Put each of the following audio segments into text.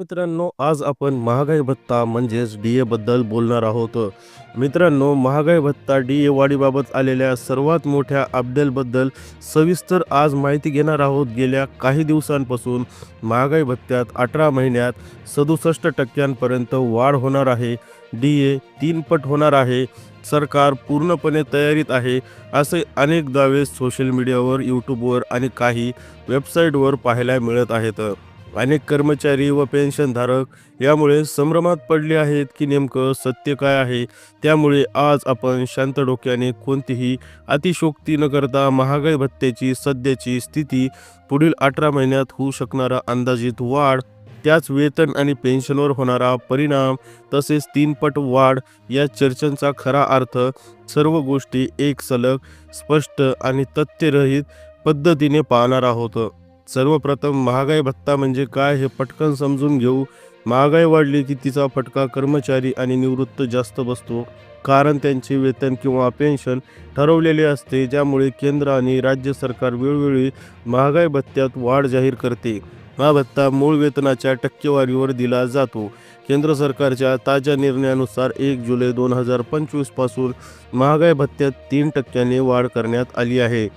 मित्रांनो आज आपण महागाई भत्ता म्हणजेच डी ए बद्दल बोलणार आहोत. मित्रांनो महागाई भत्ता डी ए वाढीबाबत आलेल्या सर्वात मोठ्या अपडेलबद्दल सविस्तर आज माहिती घेणार आहोत. गेल्या काही दिवसांपासून महागाई भत्त्यात अठरा महिन्यात सदुसष्ट टक्क्यांपर्यंत वाढ होणार आहे. डी ए तीन पट होणार आहे. सरकार पूर्णपणे तयारीत आहे. असे अनेक दावे सोशल मीडियावर यूट्यूबवर आणि काही वेबसाईटवर पाहायला मिळत आहेत. अनेक कर्मचारी व पेन्शनधारक यामुळे संभ्रमात पडले आहेत की नेमकं सत्य काय आहे? त्यामुळे आज आपण शांत डोक्याने कोणतीही अतिशोक्ती न करता महागाई भत्त्याची सध्याची स्थिती पुढील अठरा महिन्यात होऊ शकणारा अंदाजित वाढ त्याच वेतन आणि पेन्शनवर होणारा परिणाम तसेच तीनपट वाढ या चर्चांचा खरा अर्थ सर्व गोष्टी एक सलग स्पष्ट आणि तथ्यरहित पद्धतीने पाहणार आहोत. सर्वप्रथम महागाई भत्ता म्हणजे काय हे पटकन समजून घेऊ. महागाई वाढली की तिचा फटका कर्मचारी आणि निवृत्त जास्त बसतो. कारण त्यांचे वेतन किंवा पेन्शन ठरवलेले असते ज्यामुळे केंद्र आणि राज्य सरकार वेळोवेळी महागाई भत्त्यात वाढ जाहीर करते. हा भत्ता मूळ वेतनाच्या टक्केवारीवर दिला जातो. केंद्र सरकारच्या ताज्या निर्णयानुसार एक जुलै दोन हजार पंचवीसपासून महागाई भत्त्यात तीन टक्क्याने वाढ करण्यात आली आहे.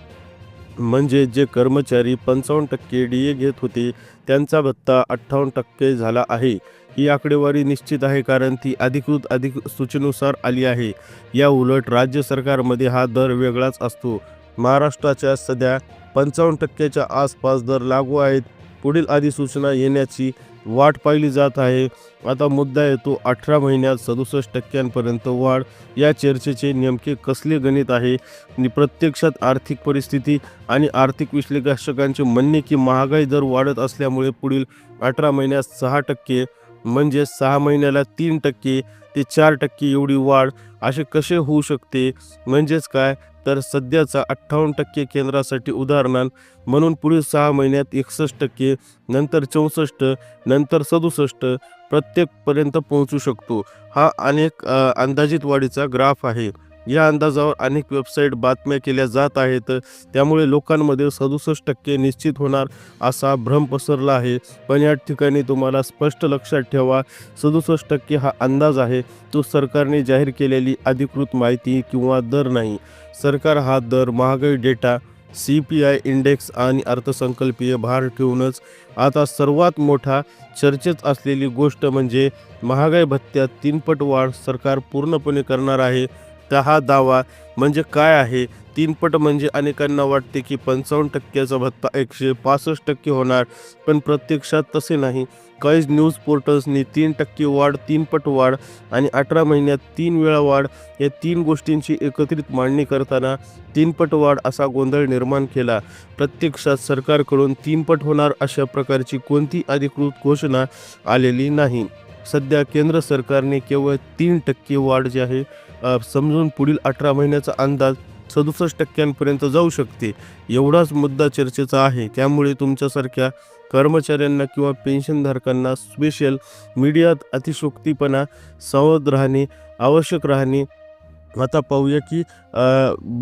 म्हणजे जे कर्मचारी पंचावन्न टक्के डी ए घेत होते त्यांचा भत्ता अठ्ठावन्न टक्के झाला आहे. ही आकडेवारी निश्चित आहे कारण ती अधिकृत अधिक सूचनेनुसार आली आहे. या उलट राज्य सरकारमध्ये हा दर वेगळाच असतो. महाराष्ट्राच्या सध्या पंचावन्न टक्क्याच्या आसपास दर लागू आहेत. पुढील अधिसूचना येण्याची वाट पाहिली जात आहे. आता मुद्दा येतो अठरा महिन्यात सदुसष्ट टक्क्यांपर्यंत वाढ. या चर्चेचे नेमके कसले गणित आहे? प्रत्यक्षात आर्थिक परिस्थिती आणि आर्थिक विश्लेषकांचे म्हणणे की महागाई दर वाढत असल्यामुळे पुढील अठरा महिन्यात सहा टक्के म्हणजे सहा महिन्याला तीन टक्के ते चार टक्के एवढी वाढ असे कसे होऊ शकते? म्हणजेच काय? तर सध्याचा अठ्ठावन्न टक्के केंद्रासाठी उदाहरणार्थ म्हणून पुढील सहा महिन्यात एकसष्ट टक्के नंतर चौसष्ट नंतर सदुसष्ट प्रत्येकपर्यंत पोहोचू शकतो. हा अनेक अंदाजित वाढीचा ग्राफ आहे. या अंदाजावर अनेक वेबसाईट बातम्या केल्या जात आहेत. त्यामुळे लोकांमध्ये सदुसष्ट टक्के निश्चित होणार असा भ्रम पसरला आहे. पण या ठिकाणी तुम्हाला स्पष्ट लक्षात ठेवा सदुसष्ट टक्के हा अंदाज आहे. तो सरकारने जाहीर केलेली अधिकृत माहिती किंवा दर नाही. सरकार हा दर महागाई data C P I index आणि अर्थसंकल्पीय भार ठेवूनच आता सर्वात मोठा चर्चेत असलेली गोष्ट म्हणजे महागाई भत्त्यात तीनपट वाढ सरकार पूर्णपणे करणार आहे. तर हा दावा म्हणजे काय आहे? तीनपट म्हणजे अनेकांना वाटते की पंचावन्न टक्क्याचा भत्ता एकशे पासष्ट टक्के होणार पण प्रत्यक्षात तसे नाही. काहीच न्यूज पोर्टल्सनी तीन टक्के वाढ तीनपट वाढ आणि अठरा महिन्यात तीन वेळा वाढ या तीन गोष्टींची एकत्रित मांडणी करताना तीनपट वाढ असा गोंधळ निर्माण केला. प्रत्यक्षात सरकारकडून तीनपट होणार अशा प्रकारची कोणती अधिकृत घोषणा आलेली नाही. सध्या केंद्र सरकारने केवळ तीन टक्के वाढ जी आहे समजून पुढील अठरा महिन्याचा अंदाज सदुसष्ट टक्क्यांपर्यंत जाऊ शकते. एवढाच मुद्दा चर्चेचा आहे. त्यामुळे तुमच्यासारख्या कर्मचाऱ्यांना किंवा पेन्शनधारकांना स्पेशल मीडियात अतिशोक्तीपणा सावध राहणे आवश्यक राहणे आता पाहूया की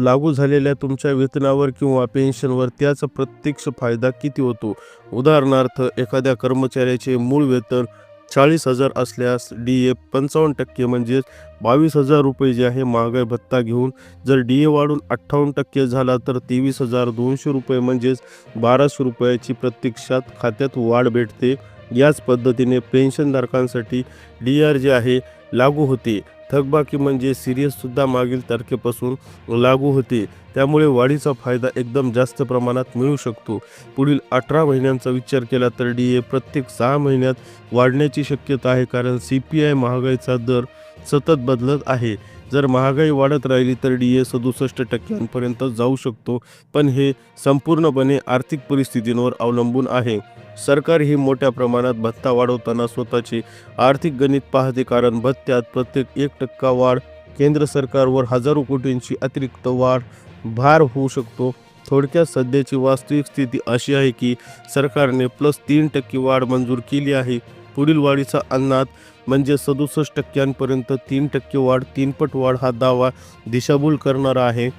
लागू झालेल्या तुमच्या वेतनावर किंवा पेन्शनवर त्याचा प्रत्यक्ष फायदा किती होतो? उदाहरणार्थ एखाद्या कर्मचाऱ्याचे मूळ वेतन चाळीस हजार असल्यास डी ए पंचावन्न टक्के म्हणजेच बावीस हजार रुपये जे आहे महागाई भत्ता घेऊन जर डी ए वाढून अठ्ठावन्न टक्के झाला तर तेवीस हजार दोनशे रुपये म्हणजेच बाराशे रुपयाची प्रत्यक्षात खात्यात वाढ भेटते. याच पद्धतीने पेन्शनधारकांसाठी डी आर जे आहे लागू होते. थकबाकी म्हणजे सिरियससुद्धा मागील तारखेपासून लागू होते. त्यामुळे वाढीचा फायदा एकदम जास्त प्रमाणात मिळू शकतो. पुढील अठरा महिन्यांचा विचार केला तर डी ए प्रत्येक सहा महिन्यात वाढण्याची शक्यता आहे कारण सी पी आय महागाईचा दर सतत बदलत आहे. जर महागाई वाढत राहिली तर डी ए सदुसष्ट टक्क्यांपर्यंत जाऊ शकतो. पण हे संपूर्णपणे आर्थिक परिस्थितींवर अवलंबून आहे. सरकार ही मोठ्या प्रमाणात भत्ता वाढवताना स्वतःची आर्थिक गणित पाहते कारण भत्त्यात प्रत्येक एक टक्का वाढ केंद्र सरकारवर हजारो कोटींची अतिरिक्त वाढ भार होऊ शकतो. थोडक्यात सध्याची वास्तविक स्थिती अशी आहे की सरकारने प्लस तीन टक्के वाढ मंजूर केली आहे. पुढील वाढीचा अन्नात म्हणजे सदुसष्ट टक्क्यांपर्यंत तीन टक्के वाढ तीनपट वाढ हा दावा दिशाभूल करणारा आहे.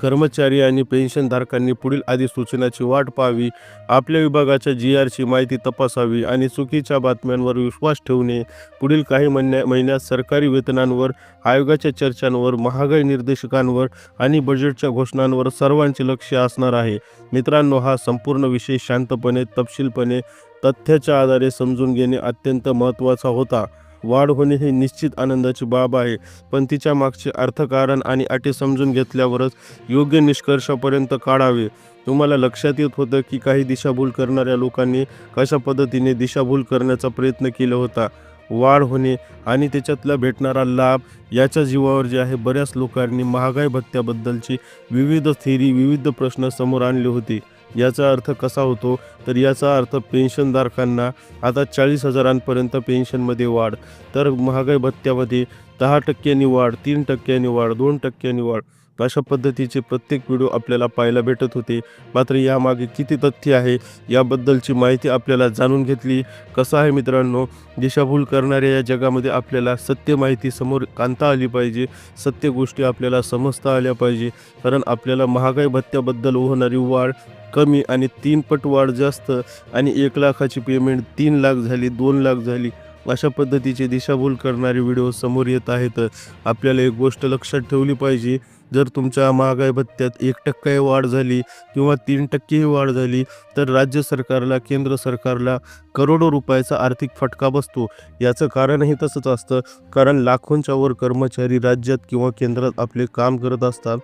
कर्मचारी आणि पेन्शनधारकांनी पुढील अधिसूचनाची वाट पाहावी आपल्या विभागाच्या जी आरची माहिती तपासावी आणि चुकीच्या बातम्यांवर विश्वास ठेवणे. पुढील काही महिन्या महिन्यात सरकारी वेतनांवर आयोगाच्या चर्चांवर महागाई निर्देशकांवर आणि बजेटच्या घोषणांवर सर्वांचे लक्ष असणार आहे. मित्रांनो हा संपूर्ण विषय शांतपणे तपशीलपणे तथ्याच्या आधारे समजून घेणे अत्यंत महत्त्वाचा होता. वाढ होणे हे निश्चित आनंदाची बाब आहे. पण तिच्या मागचे अर्थकारण आणि अटी समजून घेतल्यावरच योग्य निष्कर्षापर्यंत काढावे. तुम्हाला लक्षात येत होतं की काही दिशाभूल करणाऱ्या लोकांनी कशा पद्धतीने दिशाभूल करण्याचा प्रयत्न केला होता? वाढ होणे आणि त्याच्यातला भेटणारा लाभ याच्या जीवावर जे आहे बऱ्याच लोकांनी महागाई भत्त्याबद्दलची विविध थेरी विविध प्रश्न समोर आणले होते. याचा अर्थ कसा होतो? तर याचा अर्थ पेन्शनधारकांना आता चाळीस हजारांपर्यंत पेन्शनमध्ये वाढ. तर महागाई भत्त्यामध्ये दहा टक्क्यांनी वाढ तीन टक्क्यांनी वाढ दोन टक्क्यांनी वाढ अशा पद्धतीचे प्रत्येक व्हिडिओ आपल्याला पाहायला भेटत होते. मात्र यामागे किती तथ्य आहे याबद्दलची माहिती आपल्याला जाणून घेतली. कसं आहे मित्रांनो दिशाभूल करणाऱ्या या जगामध्ये आपल्याला सत्य माहिती समोर कांता आली पाहिजे सत्य गोष्टी आपल्याला समजता आल्या पाहिजे. कारण आपल्याला महागाई भत्त्याबद्दल होणारी वाढ कमी आणि तीन पट वाढ जास्त आणि एक लाखाची पेमेंट तीन लाख झाली दोन लाख झाली अशा पद्धतीचे दिशाभूल करणारे व्हिडिओ समोर येत आहेत. आपल्याला एक गोष्ट लक्षात ठेवली पाहिजे जर तुमच्या महागाई भत्त्यात एक टक्के वाढ झाली किंवा तीन टक्केही वाढ झाली तर राज्य सरकारला केंद्र सरकारला करोडो रुपयाचा आर्थिक फटका बसतो. याचं कारणही तसंच असतं कारण लाखोंच्या वर कर्मचारी राज्यात किंवा केंद्रात आपले काम करत असतात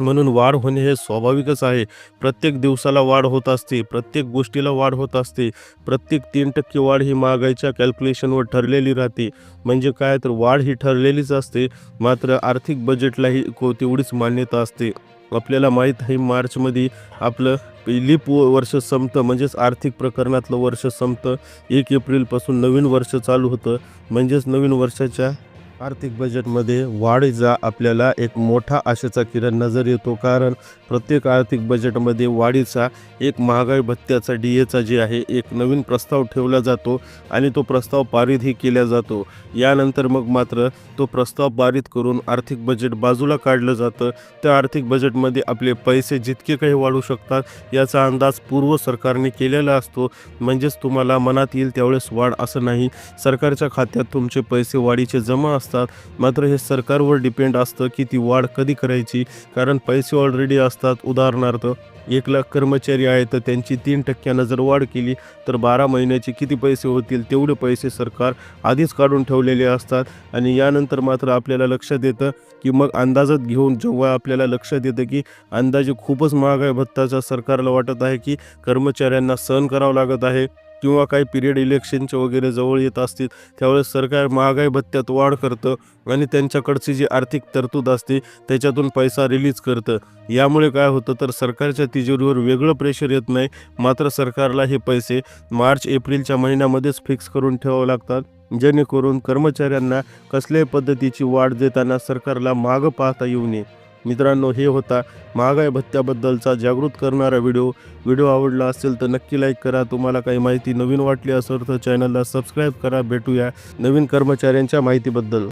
म्हणून वाढ होणे हे स्वाभाविकच आहे. प्रत्येक दिवसाला वाढ होत असते प्रत्येक गोष्टीला वाढ होत असते प्रत्येक तीन टक्के वाढ ही महागाईच्या कॅल्क्युलेशनवर ठरलेली राहते. म्हणजे काय तर वाढ ही ठरलेलीच असते मात्र आर्थिक बजेटलाही को तेवढीच मान्यता असते. आपल्याला माहीत आहे मार्चमध्ये आपलं लिप वर्ष संपतं म्हणजेच आर्थिक प्रकरणातलं वर्ष संपतं. एक एप्रिलपासून नवीन वर्ष चालू होतं. म्हणजेच नवीन वर्षाच्या आर्थिक बजेटमध्ये वाढीचा आपल्याला एक मोठा आशेचा किरण नजर येतो. कारण प्रत्येक आर्थिक बजेटमध्ये वाढीचा एक महागाई भत्त्याचा डी एचा जे आहे एक नवीन प्रस्ताव ठेवला जातो आणि तो प्रस्ताव पारितही केला जातो. यानंतर मग मात्र तो प्रस्ताव पारित करून आर्थिक बजेट बाजूला काढलं जातं. त्या आर्थिक बजेटमध्ये आपले पैसे जितके काही वाढू शकतात याचा अंदाज पूर्व सरकारने केलेला असतो. म्हणजेच तुम्हाला मनात येईल त्यावेळेस वाढ असं नाही. सरकारच्या खात्यात तुमचे पैसे वाढीचे जमा असतात. असतात. मात्र हे सरकारवर डिपेंड असतं की ती वाढ कधी करायची? कारण पैसे ऑलरेडी असतात. उदाहरणार्थ एक लाख कर्मचारी आहेत तर त्यांची तीन टक्क्यानं जर वाढ केली तर बारा महिन्याचे किती पैसे होतील? तेवढे पैसे सरकार आधीच काढून ठेवलेले असतात. आणि यानंतर मात्र आपल्याला लक्षात येतं की मग अंदाजात घेऊन जेव्हा आपल्याला लक्षात येतं की अंदाजे खूपच महागाई भत्ताचा सरकारला वाटत आहे की कर्मचाऱ्यांना सहन करावं लागत आहे किंवा काही पिरियड इलेक्शनचे वगैरे जवळ येत असतील त्यावेळेस सरकार महागाई भत्त्यात वाढ करतं आणि त्यांच्याकडची जी आर्थिक तरतूद असते त्याच्यातून पैसा रिलीज करतं. यामुळे काय होतं तर सरकारच्या तिजोरीवर वेगळं प्रेशर येत नाही. मात्र सरकारला हे पैसे मार्च एप्रिलच्या महिन्यामध्येच फिक्स करून ठेवावं लागतात. जेणेकरून कर्मचाऱ्यांना कसल्याही पद्धतीची वाढ देताना सरकारला मागं पाहता येऊ नये. मित्रांनो हे होता महागाई भत्त्याबद्दलचा जागृत करणारा व्हिडिओ. व्हिडिओ आवडला असेल तर नक्की लाईक करा. तुम्हाला काही माहिती नवीन वाटली असेल तर चॅनलला सबस्क्राईब करा. भेटूया नवीन कर्मचाऱ्यांच्या माहितीबद्दल.